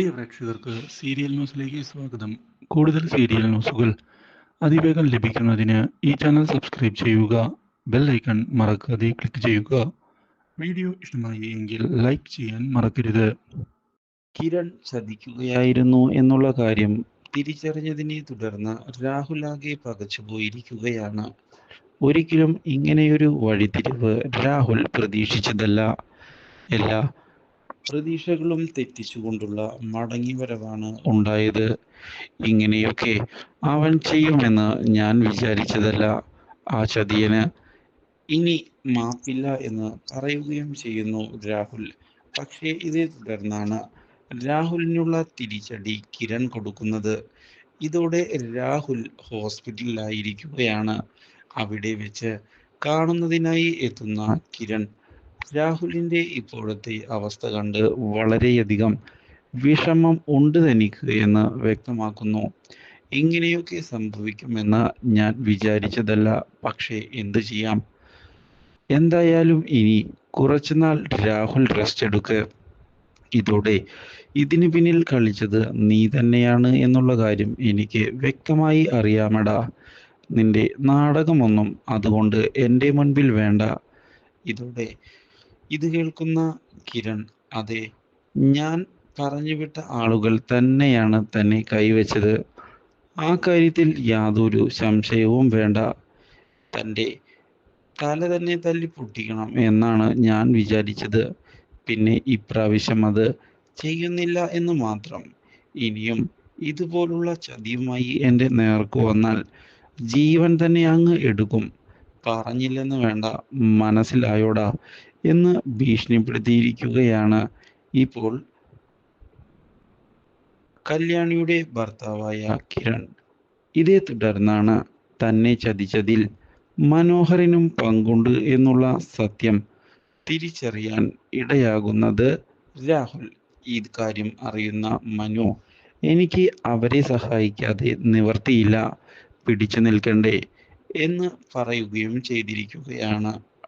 പ്രിയ പ്രേക്ഷകർക്ക് സീരിയൽ ന്യൂസിലേക്ക് സ്വാഗതം. കൂടുതൽ സീരിയൽ ന്യൂസുകൾ അതിവേഗം ലഭിക്കുന്നതിന് ഈ ചാനൽ സബ്സ്ക്രൈബ് ചെയ്യുക ബെൽ ഐക്കൺ മറക്കാതെ ക്ലിക്ക് ചെയ്യുക. വീഡിയോ ഇഷ്ടമായി എങ്കിൽ ലൈക്ക് ചെയ്യാൻ മറക്കരുത്. കിരൺ ശ്രദ്ധിക്കുകയായിരുന്നു എന്നുള്ള കാര്യം തിരിച്ചറിഞ്ഞതിനെ തുടർന്ന് രാഹുൽ ആകെ പകച്ചുപോയിരിക്കുകയാണ് ഒരിക്കലും ഇങ്ങനെയൊരു വഴിതിരിവ് രാഹുൽ പ്രതീക്ഷിച്ചതല്ല. എല്ലാ പ്രതീക്ഷകളും തെറ്റിച്ചുകൊണ്ടുള്ള മടങ്ങിവരവാണ് ഉണ്ടായത്. ഇങ്ങനെയൊക്കെ അവൻ ചെയ്യുമെന്ന് ഞാൻ വിചാരിച്ചതല്ല. ആ ചതിയന് ഇനി മാപ്പില്ല എന്ന് പറയുകയും ചെയ്യുന്നു രാഹുൽ. പക്ഷേ ഇതേ തുടർന്നാണ് രാഹുലിനുള്ള തിരിച്ചടി കിരൺ കൊടുക്കുന്നത്. ഇതോടെ രാഹുൽ ഹോസ്പിറ്റലിലായിരിക്കുകയാണ്. അവിടെ വെച്ച് കാണുന്നതിനായി എത്തുന്ന കിരൺ രാഹുലിന്റെ ഇപ്പോഴത്തെ അവസ്ഥ കണ്ട് വളരെയധികം വിഷമം ഉണ്ട് തനിക്ക് എന്ന് വ്യക്തമാക്കുന്നു. ഇങ്ങനെയൊക്കെ സംഭവിക്കുമെന്ന് ഞാൻ വിചാരിച്ചതല്ല. പക്ഷേ എന്തു ചെയ്യാം? എന്തായാലും ഇനി കുറച്ചുനാൾ രാഹുൽ റെസ്റ്റ് എടുക്ക്. ഇതോടെ ഇതിനു പിന്നിൽ കളിച്ചത് നീ തന്നെയാണ് എന്നുള്ള കാര്യം എനിക്ക് വ്യക്തമായി അറിയാമടാ. നിന്റെ നാടകമൊന്നും അതുകൊണ്ട് എന്റെ മുൻപിൽ വേണ്ട. ഇതോടെ ഇത് കേൾക്കുന്ന കിരൺ അതെ ഞാൻ പറഞ്ഞുവിട്ട ആളുകൾ തന്നെയാണ് തന്നെ കൈവച്ചത്. ആ കാര്യത്തിൽ യാതൊരു സംശയവും വേണ്ട. തന്റെ തല തന്നെ തല്ലി പൊട്ടിക്കണം എന്നാണ് ഞാൻ വിചാരിച്ചത്. പിന്നെ ഇപ്രാവശ്യം അത് ചെയ്യുന്നില്ല എന്ന് മാത്രം. ഇനിയും ഇതുപോലുള്ള ചതിയുമായി എന്റെ നേർക്ക് വന്നാൽ ജീവൻ തന്നെ അങ്ങ് എടുക്കും. പറഞ്ഞില്ലെന്ന് വേണ്ട മനസ്സിലായോടാ. എന്ന് ഭീഷണിപ്പെടുത്തിയിരിക്കുകയാണ് ഇപ്പോൾ കല്യാണിയുടെ ഭർത്താവായ കിരൺ. ഇതേ തുടർന്നാണ് തന്നെ ചതിച്ചതിൽ മനോഹരനും പങ്കുണ്ട് എന്നുള്ള സത്യം തിരിച്ചറിയാൻ ഇടയാകുന്നത് രാഹുൽ. ഈ കാര്യം അറിയുന്ന മനു എനിക്ക് അവരെ സഹായിക്കാതെ നിവർത്തിയില്ല പിടിച്ചു നിൽക്കണ്ടേ എന്ന് പറയുകയും ചെയ്തിരിക്കുകയാണ്.